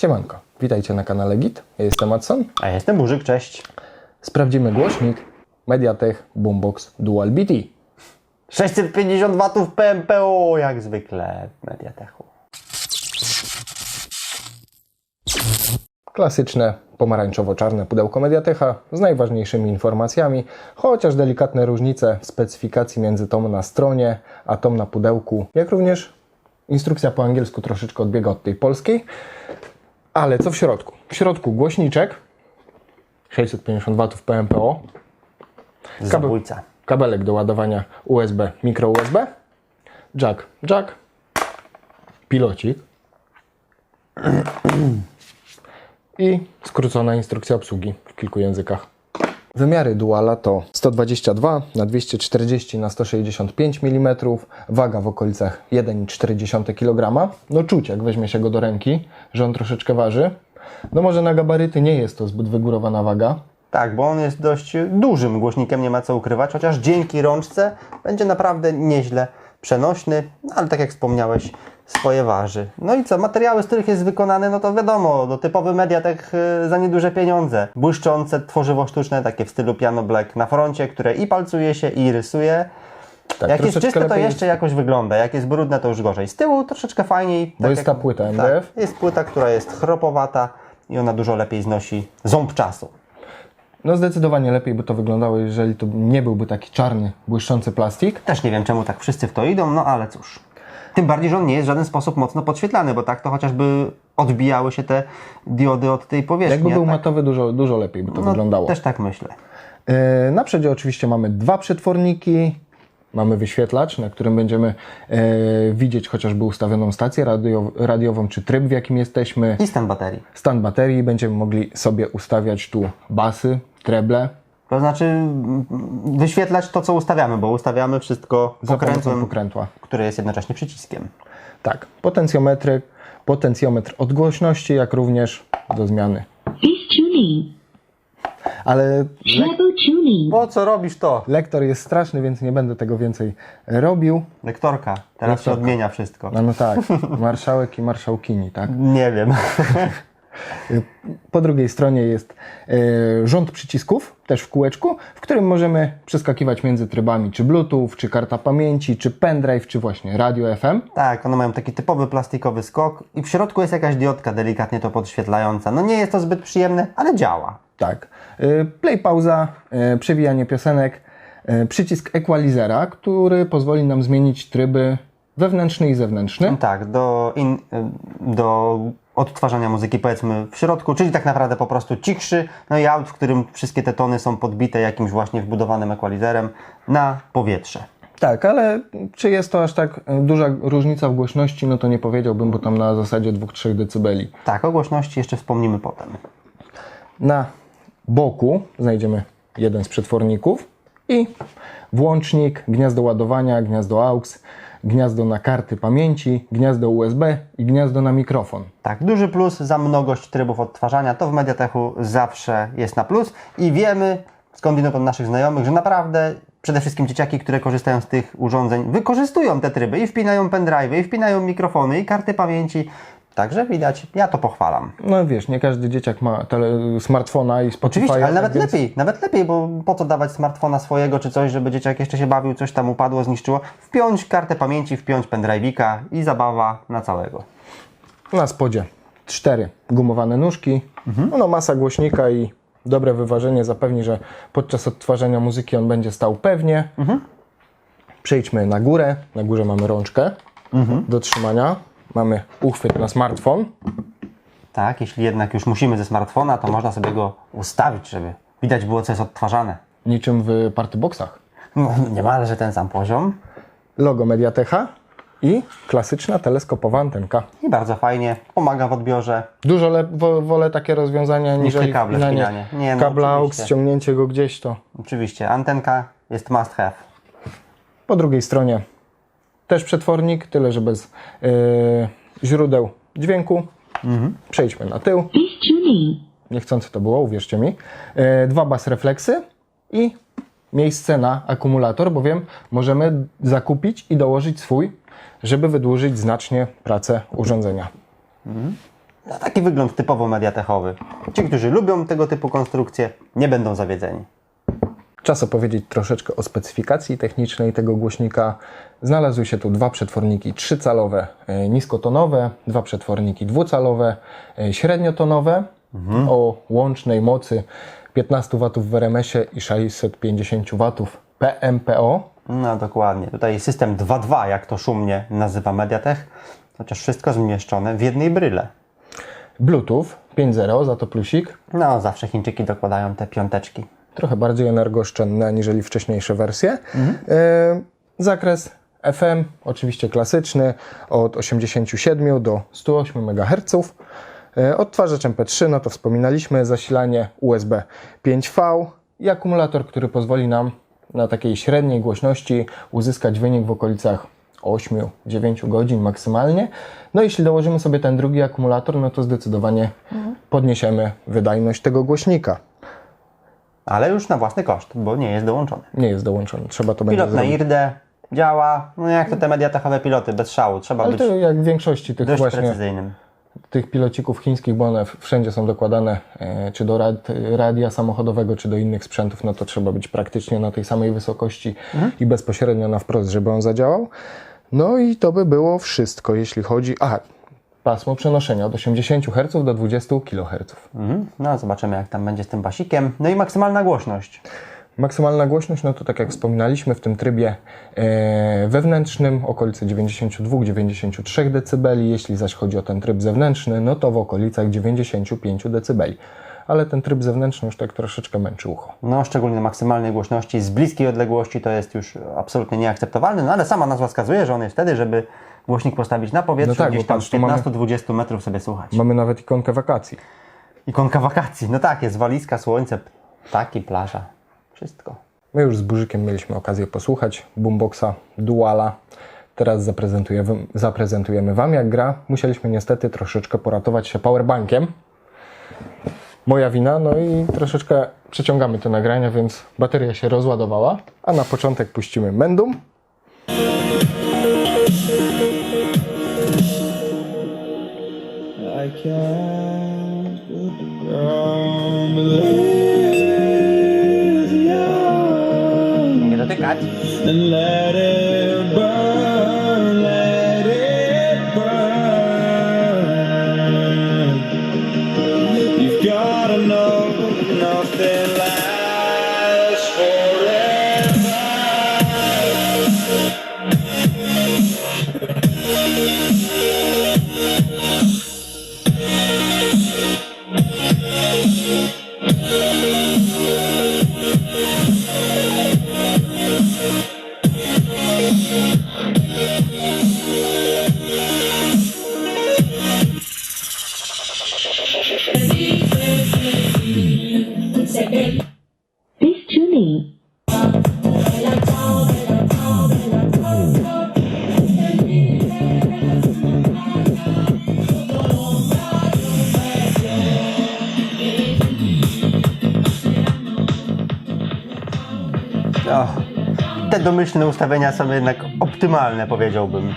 Siemanko, witajcie na kanale Git. Ja jestem Matson. A ja jestem Burzyk, cześć. Sprawdzimy głośnik Mediatek Boombox Dual BT. 650 watów PMPO, jak zwykle w Mediatechu. Klasyczne pomarańczowo-czarne pudełko Mediatecha z najważniejszymi informacjami, chociaż delikatne różnice w specyfikacji między tą na stronie, a tą na pudełku, jak również instrukcja po angielsku troszeczkę odbiega od tej polskiej. Ale co w środku? W środku głośniczek 650 W PMPO, Zabójca. kabelek do ładowania USB, mikro USB, jack, jack, pilocik i skrócona instrukcja obsługi w kilku językach. Wymiary Duala to 122 na 240 na 165 mm, waga w okolicach 1,4 kg. No czuć, jak weźmie się go do ręki, że on troszeczkę waży. No może na gabaryty nie jest to zbyt wygórowana waga, Tak, bo on jest dość dużym głośnikiem, nie ma co ukrywać, chociaż dzięki rączce będzie naprawdę nieźle przenośny, no, ale tak jak wspomniałeś, swoje waży. No i co, materiały, z których jest wykonany, no to wiadomo, do typowy Mediatek y, za nieduże pieniądze. Błyszczące tworzywo sztuczne, takie w stylu piano black na froncie, które i palcuje się, i rysuje. Tak, jak jest czyste, to jeszcze jakoś wygląda. Jak jest brudne, to już gorzej. Z tyłu troszeczkę fajniej. Bo jest ta płyta MDF. Tak, jest płyta, która jest chropowata i ona dużo lepiej znosi ząb czasu. No zdecydowanie lepiej by to wyglądało, jeżeli to nie byłby taki czarny, błyszczący plastik. Też nie wiem, czemu tak wszyscy w to idą, no ale cóż. Tym bardziej, że on nie jest w żaden sposób mocno podświetlany, bo tak to chociażby odbijały się te diody od tej powierzchni. Jakby był tak, matowy, dużo, dużo lepiej by to no, wyglądało. Też tak myślę. E, Na przodzie oczywiście mamy dwa przetworniki, mamy wyświetlacz, na którym będziemy e, widzieć chociażby ustawioną stację radio, radiową, czy tryb, w jakim jesteśmy, I stan baterii. stan baterii, będziemy mogli sobie ustawiać tu basy, treble, To znaczy mm, wyświetlać to, co ustawiamy, bo ustawiamy wszystko za pomocą pokrętłem, pokrętła. które jest jednocześnie przyciskiem. Tak, potencjometry, potencjometr odgłośności, jak również do zmiany. Ale. Po co robisz to? lektor jest straszny, więc nie będę tego więcej robił. Lektorka. Teraz się Lektorka. odmienia wszystko. No, no tak, marszałek i marszałkini, tak? Nie wiem. Po drugiej stronie jest e, rząd przycisków, też w kółeczku, w którym możemy przeskakiwać między trybami, czy Bluetooth, czy karta pamięci, czy pendrive, czy właśnie radio FM. Tak, one mają taki typowy plastikowy skok i w środku jest jakaś diodka delikatnie to podświetlająca. No nie jest to zbyt przyjemne, ale działa. Tak. E, Play, pauza, e, przewijanie piosenek, przycisk equalizera, który pozwoli nam zmienić tryby wewnętrzny i zewnętrzny. Tak, do, in, do odtwarzania muzyki powiedzmy w środku, czyli tak naprawdę po prostu cichszy, no i out, w którym wszystkie te tony są podbite jakimś właśnie wbudowanym equalizerem na powietrze. Tak, ale czy jest to aż tak e, duża różnica w głośności, no to nie powiedziałbym, bo tam na zasadzie 2-3 dB. Tak, o głośności jeszcze wspomnimy potem. Na boku znajdziemy jeden z przetworników i włącznik, gniazdo ładowania, gniazdo AUX, gniazdo na karty pamięci, gniazdo USB i gniazdo na mikrofon. Tak, duży plus za mnogość trybów odtwarzania, to w Mediatechu zawsze jest na plus i wiemy skądinąd od naszych znajomych, że naprawdę przede wszystkim dzieciaki, które korzystają z tych urządzeń, wykorzystują te tryby i wpinają pendrive, i wpinają mikrofony, i karty pamięci. Także widać, ja to pochwalam. No wiesz, nie każdy dzieciak ma tele, smartfona i Spotify. Oczywiście, ale nawet więc lepiej, nawet lepiej, bo po co dawać smartfona swojego czy coś, żeby dzieciak jeszcze się bawił, coś tam upadło, zniszczyło. Wpiąć kartę pamięci, wpiąć pendrive'ika i zabawa na całego. Na spodzie cztery gumowane nóżki, no masa głośnika i dobre wyważenie zapewni, że podczas odtwarzania muzyki on będzie stał pewnie. Przejdźmy na górę. Na górze mamy rączkę do trzymania. Mamy uchwyt na smartfon. Tak, jeśli jednak już musimy ze smartfona, to można sobie go ustawić, żeby widać było, co jest odtwarzane. Niczym w partyboxach. No, niemalże ten sam poziom. Logo Mediatecha i klasyczna teleskopowa antenka. I bardzo fajnie, pomaga w odbiorze. Dużo le- wo- wolę takie rozwiązania Niż kable wpinanie. Nie, no, Kabla AUX, ściągnięcie go gdzieś to. Oczywiście, antenka jest must have. Po drugiej stronie też przetwornik, tyle że bez yy, źródeł dźwięku. Przejdźmy na tył. Niechcący to było, uwierzcie mi. Yy, dwa bas refleksy i miejsce na akumulator, bowiem możemy zakupić i dołożyć swój, żeby wydłużyć znacznie pracę urządzenia. No, taki wygląd typowo mediatechowy. Ci, którzy lubią tego typu konstrukcje, nie będą zawiedzeni. Czas opowiedzieć troszeczkę o specyfikacji technicznej tego głośnika. Znalazły się tu dwa przetworniki trzycalowe, e, niskotonowe, dwa przetworniki dwucalowe, e, średniotonowe o łącznej mocy 15 W w RMS-ie i 650 W PMPO. No dokładnie. Tutaj system 2.2, jak to szumnie nazywa Mediatek, chociaż wszystko zmieszczone w jednej bryle. Bluetooth 5.0, za to plusik. No, zawsze Chińczyki dokładają te piąteczki. Trochę bardziej energooszczędne aniżeli wcześniejsze wersje. E, zakres FM, oczywiście klasyczny, od 87 do 108 MHz. Odtwarzacz MP3, no to wspominaliśmy, zasilanie USB 5V i akumulator, który pozwoli nam na takiej średniej głośności uzyskać wynik w okolicach 8-9 godzin maksymalnie. No jeśli dołożymy sobie ten drugi akumulator, no to zdecydowanie podniesiemy wydajność tego głośnika. Ale już na własny koszt, bo nie jest dołączony. Nie jest dołączony. Trzeba to będzie Pilot na zrobić. IRDE działa, no jak to te mediatechowe piloty, bez szału. Trzeba Ale być to jak w większości tych właśnie precyzyjnym. tych pilocików chińskich, bo one wszędzie są dokładane e, czy do rad, radia samochodowego, czy do innych sprzętów, no to trzeba być praktycznie na tej samej wysokości i bezpośrednio na wprost, żeby on zadziałał. No i to by było wszystko, jeśli chodzi... Aha, pasmo przenoszenia od 80 Hz do 20 kHz. Mhm. No zobaczymy jak tam będzie z tym basikiem. No i maksymalna głośność. Maksymalna głośność, no to tak jak wspominaliśmy, w tym trybie e, wewnętrznym okolice 92-93 dB, jeśli zaś chodzi o ten tryb zewnętrzny, no to w okolicach 95 dB. Ale ten tryb zewnętrzny już tak troszeczkę męczy ucho. No szczególnie na maksymalnej głośności z bliskiej odległości to jest już absolutnie nieakceptowalne, no ale sama nazwa wskazuje, że on jest wtedy, żeby głośnik postawić na powietrzu, No tak, gdzieś tam patrz, z tu mamy- 15-20 metrów sobie słuchać. Mamy nawet ikonkę wakacji. Ikonka wakacji, no tak, jest walizka, słońce, ptaki, plaża, wszystko. My już z Burzykiem mieliśmy okazję posłuchać Boomboxa Duala. Teraz zaprezentujemy, zaprezentujemy Wam jak gra. Musieliśmy niestety troszeczkę poratować się powerbankiem. Moja wina, no i troszeczkę przeciągamy te nagrania, więc bateria się rozładowała. A na początek puścimy Mendum. I can't become this. Te domyślne ustawienia są jednak optymalne, powiedziałbym.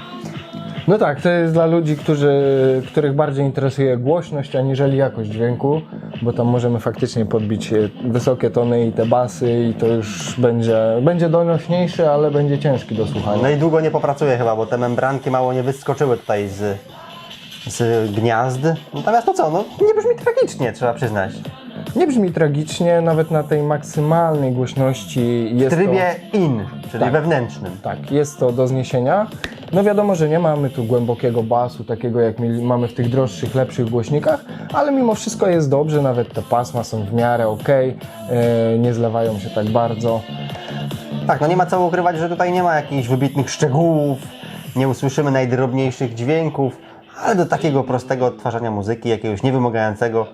No tak, to jest dla ludzi, którzy, których bardziej interesuje głośność aniżeli jakość dźwięku, bo tam możemy faktycznie podbić wysokie tony i te basy i to już będzie, będzie donośniejszy, ale będzie ciężki do słuchania. No i długo nie popracuję chyba, bo te membranki mało nie wyskoczyły tutaj z, z gniazd. Natomiast to co, no nie brzmi tragicznie, trzeba przyznać. Nie brzmi tragicznie, nawet na tej maksymalnej głośności W jest trybie in, czyli Tak. wewnętrznym. to, tak, jest to do zniesienia. No wiadomo, że nie mamy tu głębokiego basu, takiego jak mieli, mamy w tych droższych, lepszych głośnikach, ale mimo wszystko jest dobrze, nawet te pasma są w miarę ok, nie zlewają się tak bardzo. Tak, no nie ma co ukrywać, że tutaj nie ma jakichś wybitnych szczegółów, nie usłyszymy najdrobniejszych dźwięków, ale do takiego prostego odtwarzania muzyki, jakiegoś niewymagającego,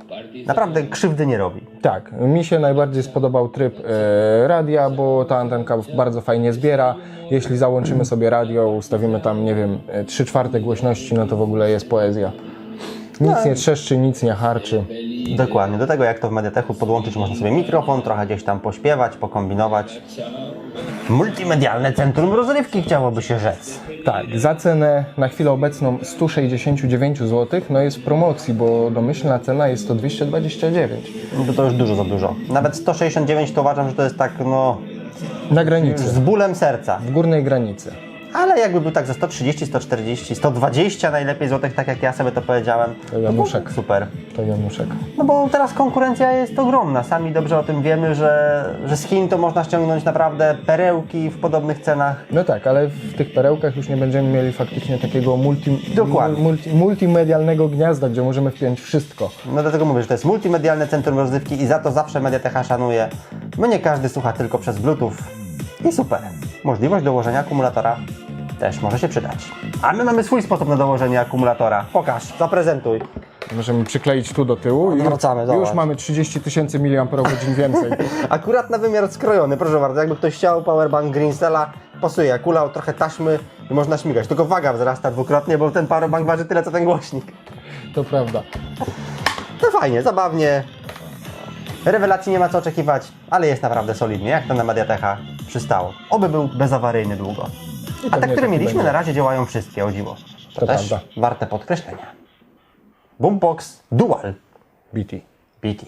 naprawdę krzywdy nie robi. Tak, mi się najbardziej spodobał tryb e, radia, bo ta antenka bardzo fajnie zbiera. Jeśli załączymy sobie radio, ustawimy tam, nie wiem, 3 czwarte głośności, no to w ogóle jest poezja. Nic nie trzeszczy, nic nie harczy. Dokładnie. Do tego jak to w Mediatechu podłączyć można sobie mikrofon, trochę gdzieś tam pośpiewać, pokombinować. Multimedialne centrum rozrywki chciałoby się rzec. Tak, za cenę na chwilę obecną 169 zł, no jest w promocji, bo domyślna cena jest to 229. No to, to już dużo za dużo. Nawet 169 to uważam, że to jest tak no Na granicy, z bólem serca. w górnej granicy. Ale jakby był tak za 130, 140, 120 najlepiej złotych, tak jak ja sobie to powiedziałem. To Januszek. Super. To Januszek. No bo teraz konkurencja jest ogromna. Sami dobrze o tym wiemy, że, że z Chin to można ściągnąć naprawdę perełki w podobnych cenach. No tak, ale w tych perełkach już nie będziemy mieli faktycznie takiego multi, Dokładnie. multi, multimedialnego gniazda, gdzie możemy wpiąć wszystko. No dlatego mówię, że to jest multimedialne centrum rozrywki i za to zawsze Mediatecha szanuje. Bo nie każdy słucha tylko przez Bluetooth. I super. Możliwość dołożenia akumulatora też może się przydać. A my mamy swój sposób na dołożenie akumulatora. Pokaż, zaprezentuj. Możemy przykleić tu do tyłu i Odwracamy, już zobacz. mamy 30 tysięcy mAh więcej. Akurat na wymiar skrojony, proszę bardzo. Jakby ktoś chciał powerbank Greensela, pasuje. Kulał trochę taśmy i można śmigać. Tylko waga wzrasta dwukrotnie, bo ten powerbank waży tyle, co ten głośnik. To prawda. No fajnie, zabawnie. Rewelacji nie ma co oczekiwać, ale jest naprawdę solidnie, jak to na Mediatecha przystało. Oby był bezawaryjny długo. A te, które mieliśmy, będzie. na razie działają wszystkie, o dziwo. To, To też prawda. warte podkreślenia. Boombox Dual BT. BT.